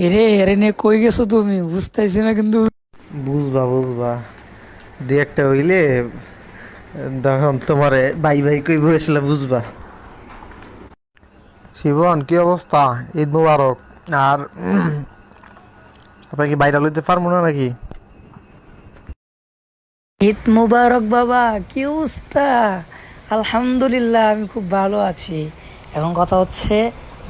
এরে এরে নিয়ে কই গেছো তুমি? বুঝতেছি না কিন্তু। বুঝবা বুঝবা। দু একটা হইলে তখন তোমারে বাই বাই কই বসলে বুঝবা। শিবন কি অবস্থা? ঈদ মুবারক। আর উম, আপনার কি বাইরে লইতে পারব না নাকি? ঈদ মুবারক বাবা কি অবস্থা? আলহামদুলিল্লাহ আমি খুব ভালো আছি। এখন কথা হচ্ছে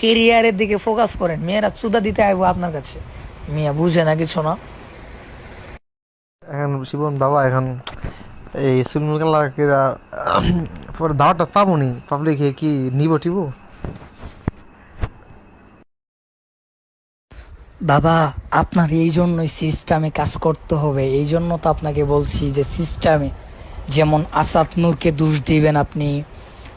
কেরিয়ারের দিকে ফোকাস করেন মেয়েরা চুদা দিতে আইবো আপনার কাছে। মিয়া বুঝে না কিছু না। এখন শিবন বাবা এখন এই চুলমুল কালার কিরা পরে দাওয়াটা পাবনি পাবলিকে কি নিব টিব? বাবা আপনার এই জন্যই সিস্টেমে কাজ করতে হবে। এই জন্য তো আপনাকে বলছি যে সিস্টেমে যেমন আসাদ নূরকে দোষ দিবেন আপনি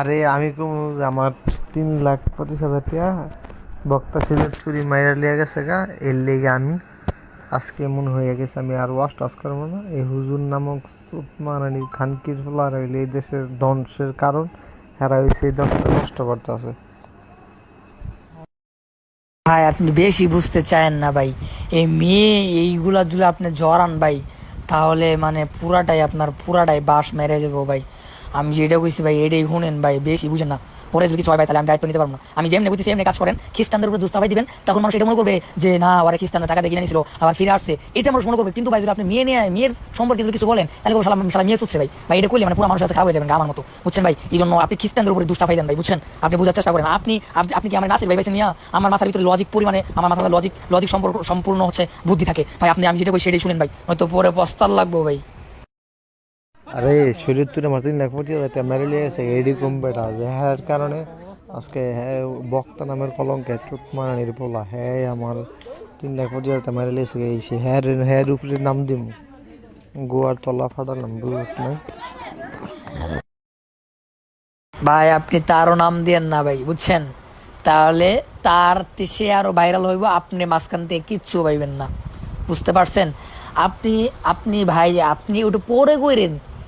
আরে আমি কম আমার তিন লাখ পঁচিশ হাজার টাকা বক্তা সিলেট চুরি মাইরা লিয়া গেছে গা, এর লেগে আমি আজকে মনে হয়ে গেছে আমি আর ওয়াশ টাস করব না। এই হুজুর নামক মারানি খানকির ফলার হইলে এই দেশের ধ্বংসের কারণ হেরা হয়েছে এই দশটা নষ্ট করতে আছে ভাই, আপনি বেশি বুঝতে চায়েন না ভাই। এই মেয়ে এইগুলা যদি আপনি জড়ান ভাই, তাহলে মানে পুরাটাই আপনার পুরাটাই বাস মেরে যাব ভাই। আমি যেটা কইছি ভাই, এটাই শুনেন ভাই, বেশি বুঝেন না। পরে যদি কিছু ভাই তাহলে আমি দায়িত্ব নিতে পারব না। আমি যেমনি বুঝতেছি এমনি কাজ করেন, খ্রিস্টানদের উপরে দুস্তাবাই দিবেন, তখন মানুষ এটা মনে করবে যে, না, ওরা খ্রিস্টানরা টাকা দিয়ে নিয়েছিল আবার ফিরে আসছে। এটা মানুষ মনে করবে। কিন্তু ভাই যদি আপনি মেয়ে নিয়ে, মেয়ের সম্পর্কে যদি কিছু বলেন, তাহলে সালাম সালাম মেয়ে চুকছে ভাই। ভাই, এটা করলে মানে পুরো মানুষ কাছে খারাপ হয়ে যাবেন আমার মতো। বুঝছেন ভাই? এই জন্য আপনি খ্রিস্টানদের উপরে দুষ্টাফাই দেন ভাই, বুঝছেন? আপনি বোঝার চেষ্টা করেন। আপনি, আপনি- কি আমার নাসির ভাই পাইছেন মিয়া? আমার মাথার ভিতরে লজিক পরিমাণে, আমার মাথার লজিক লজিক সম্পর্ক সম্পূর্ণ হচ্ছে বুদ্ধি থাকে। ভাই, আপনি, আমি যেটা কই সেটাই শুনেন ভাই। হয়তো পরে পস্তাল লাগবো ভাই। আরে, শরীর তুলে আমার তিন লাখ পঁচিশ হাজার টাকা মেরে লিয়ে গেছে এডি যে হ্যার কারণে আজকে হ্যাঁ বক্তা নামের কলঙ্কে চোট মারানির পোলা হ্যাঁ আমার তিন লাখ পঁচিশ হাজার মেরে এই সে হ্যার হ্যার উপরে নাম দিম। গোয়ার তলা ফাটালাম বুঝিস না? ভাই, আপনি তারও নাম দিয়েন না ভাই, বুঝছেন? তাহলে তার সে আরও ভাইরাল হইব, আপনি মাঝখান থেকে কিচ্ছু পাইবেন না। বুঝতে পারছেন? আপনি আপনি ভাই, আপনি ওটা পরে কইরেন।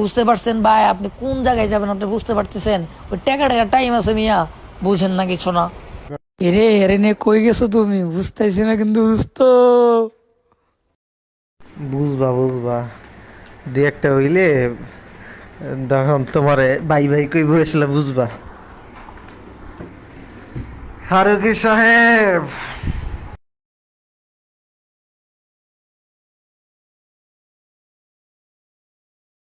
বুঝতে পারছেন ভাই? আপনি কোন জায়গায় যাবেন? আপনি বুঝতে পারতেছেন? ওই টাকা টাকা টাইম আছে মিয়া। বুঝেন না কিছু না। এরে এরে নে কই গেছো তুমি? বুঝতেছি না কিন্তু বুঝতো বুঝবা বুঝবা। দু একটা হইলে তখন তোমারে বাই বাই কই বসলে বুঝবা। ফারুকি সাহেব!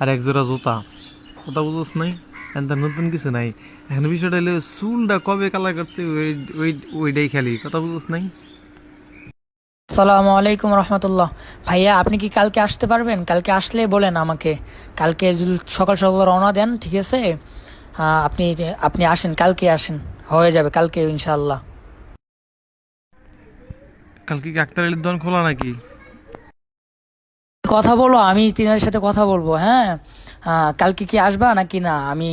আর এক জোড়া জুতা। কথা বুঝছ নাই? এখন নতুন কিছু নাই। এখন বিষয়টা হলো চুলটা কবে কালার করতে ওই ওই ওইটাই খেলি। কথা বুঝোস নাই? আসসালামু আলাইকুম রহমতুল্লাহ। ভাইয়া আপনি কি কালকে আসতে পারবেন? কালকে আসলে বলেন আমাকে। কালকে সকাল সকাল রওনা দেন ঠিক আছে? আহ, আপনি আপনি আসেন কালকে আসেন। হয়ে যাবে কালকে ইনশাল্লাহ কালকে কি আক্তার আলীর দোকান খোলা নাকি? কথা বলো আমি তিনের সাথে কথা বলব হ্যাঁ? আহ, কালকে কি আসবা নাকি না? আমি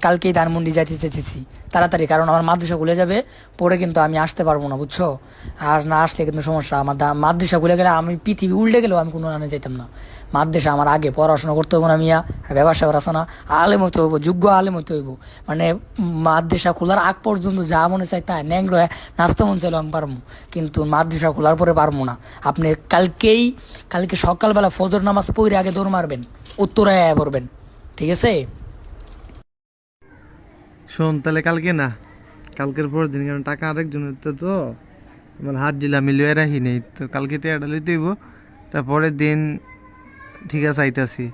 কালকেই ধানমন্ডি যাইতে চেয়েছি তাড়াতাড়ি কারণ আমার মাদ্রাসা খুলে যাবে পরে কিন্তু আমি আসতে পারব না বুঝছ? আর না আসলে কিন্তু সমস্যা আমার মাদ্রাসা খুলে গেলে আমি পৃথিবী উল্টে গেলেও আমি কোনো আনে যেতাম না। মাদ্রাসা আমার আগে পড়াশোনা করতে হব না মিয়া, আর ব্যবসা করা না। আলেম হতে হইব, যোগ্য আলেম হতে হইব। মানে মাদ্রাসা খোলার আগ পর্যন্ত যা মনে চাই তাই। ন্যাংর নাচতে মন চাইলে আমি পারব কিন্তু মাদ্রাসা খোলার পরে পারব না। আপনি কালকেই, কালকে সকালবেলা ফজর নামাজ পড়ে আগে দৌড় মারবেন উত্তরায় পড়বেন। ঠিক আছে? শোন, তাহলে কালকে না, কালকের পরের দিন, কারণ টাকা আরেকজনের তো তো মানে হাত দিলাম, আমি লয়ে রাখি নেই, তো কালকে টাকাটা লইতে হইব। তারপরের দিন ঠিক আছে আইতাছি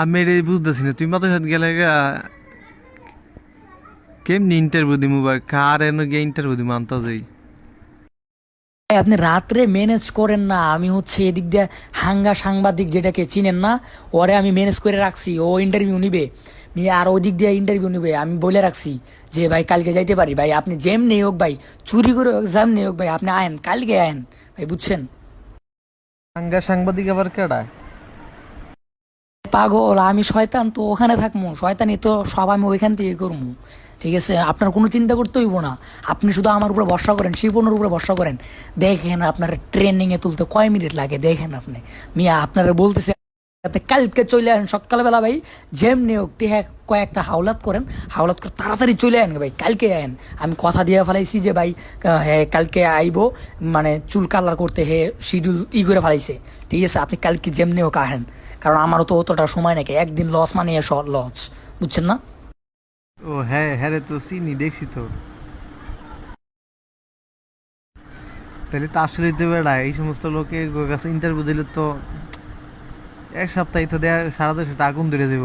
আমি এটাই বুঝতেছি না তুই মাথার সাথে গেলে কেমনি ইন্টারভিউ দিমু বা কার এনে গিয়ে ইন্টারভিউ দিমু আনতে যাই আপনি রাত্রে ম্যানেজ করেন না, আমি হচ্ছে এদিক দিয়ে হাঙ্গা সাংবাদিক যেটাকে চিনেন না, ওরে আমি ম্যানেজ করে রাখছি, ও ইন্টারভিউ নিবে আর ওদিক দিয়ে ইন্টারভিউ নিবে, আমি বলে রাখছি যে, ভাই, কালকে যাইতে পারি, ভাই, আপনি যেম নেই হোক ভাই, চুরি করে হোক জাম নেই হোক ভাই, আপনি আয়েন, কালকে আয়েন, ভাই, বুঝছেন? পাগল, আমি শয়তান, তো ওখানে থাকব শয়তানি তো সব আমি ওইখান থেকে করব ঠিক আছে? আপনার কোনো চিন্তা করতে হইব না। আপনি শুধু আমার উপরে ভরসা করেন, শিবনের উপরে ভরসা করেন। দেখেন আপনার ট্রেনিং এ তুলতে কয় মিনিট লাগে? দেখেন আপনি। মিয়া, আপনারা বলতেছে আপনি কালকে চলে আসেন সকালবেলা ভাই। যেমনি হোক কয়েকটা হাওলাত করেন। হাওলাত করে তাড়াতাড়ি চলে আয়েন ভাই, কালকে আয়েন আমি কথা দিয়ে ফেলাইছি যে ভাই হ্যাঁ কালকে আইবো মানে চুল কালার করতে হে শিডিউল ই করে ফেলাইছে। ঠিক আছে, আপনি কালকে যেমনি হোক আহেন কারণ আমারও তো অতটা সময় নাকি একদিন লস মানে লস বুঝছেন না? ও হ্যাঁ হ্যাঁ রে, তো চিনি, দেখছি তো। তাহলে তো আসলেই তো বেড়া এই সমস্ত লোকের কাছে ইন্টারভিউ দিলে তো এক সপ্তাহে তো দেয়া সারা দেশে আগুন ধরে যাব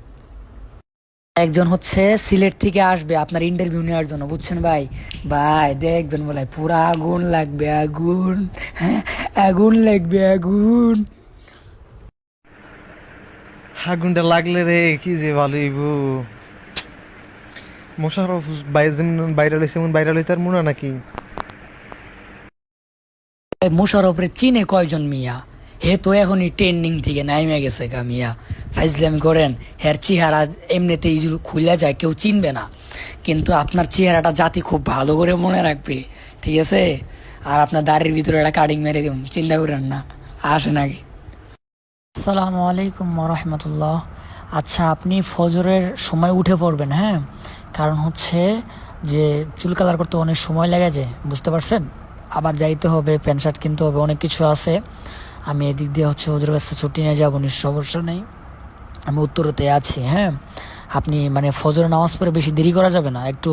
একজন হচ্ছে সিলেট থেকে আসবে আপনার ইন্টারভিউ নেওয়ার জন্য বুঝছেন ভাই? ভাই দেখবেন বলে পুরা আগুন লাগবে আগুন। আগুন লাগবে আগুন। আগুনটা লাগলে রে কি যে ভালো হইবো। মোশারফ বাইরে লইছে এমন বাইরে লইতে আর মনে নাকি? মুশারফরে চিনে কয়জন মিয়া? হে তো এখনই ট্রেন্ডিং থেকে নাইমে গেছে কামিয়া ফাইজলামি করেন, হের চেহারা এমনিতে এমনিতেই খুলে যায়, কেউ চিনবে না। কিন্তু আপনার চেহারাটা জাতি খুব ভালো করে মনে রাখবে, ঠিক আছে? আর আপনার দাড়ির ভিতরে একটা কাটিং মেরে দিন চিন্তা করেন না, আসেন আগে। আসসালামু আলাইকুম রহমতুল্লাহ। আচ্ছা আপনি ফজরের সময় উঠে পড়বেন হ্যাঁ? কারণ হচ্ছে যে চুল কালার করতে অনেক সময় লেগে যায় বুঝতে পারছেন? আবার যাইতে হবে, প্যান্ট শার্ট কিনতে হবে, অনেক কিছু আছে। আমি এদিক দিয়ে হচ্ছে ওদের কাছে ছুটি নিয়ে যাব সমস্যা নেই। আমি উত্তরতে আছি হ্যাঁ? আপনি মানে ফজর নামাজ পড়ে বেশি দেরি করা যাবে না, একটু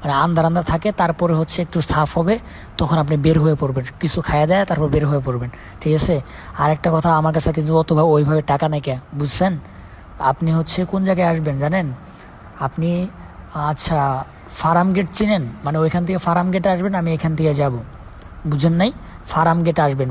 মানে আন্দার আন্দার থাকে, তারপরে হচ্ছে একটু সাফ হবে, তখন আপনি বের হয়ে পড়বেন, কিছু খাইয়া দেয়, তারপর বের হয়ে পড়বেন, ঠিক আছে? আর একটা কথা আমার কাছে কিন্তু অত ওইভাবে টাকা নেই কে, বুঝছেন? আপনি হচ্ছে কোন জায়গায় আসবেন জানেন? আপনি আচ্ছা ফার্ম গেট চিনেন? মানে ওইখান থেকে ফার্ম গেটে আসবেন, আমি এখান থেকে যাব, বুঝেন নাই? ফার্ম গেটে আসবেন।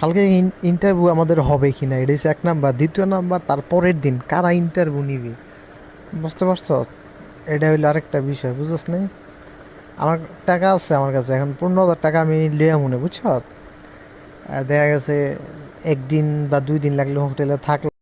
কালকে ইন্টারভিউ আমাদের হবে কি না এটা এক নাম্বার। দ্বিতীয় নাম্বার, তারপরের দিন কারা ইন্টারভিউ নিবে? বুঝতে পারছ? এটা হইল আরেকটা বিষয়, বুঝছ না আমার টাকা আছে আমার কাছে, এখন পনেরো হাজার টাকা আমি লিয়া মনে বুঝছ? দেখা গেছে একদিন বা দুই দিন লাগলে হোটেলে থাকলাম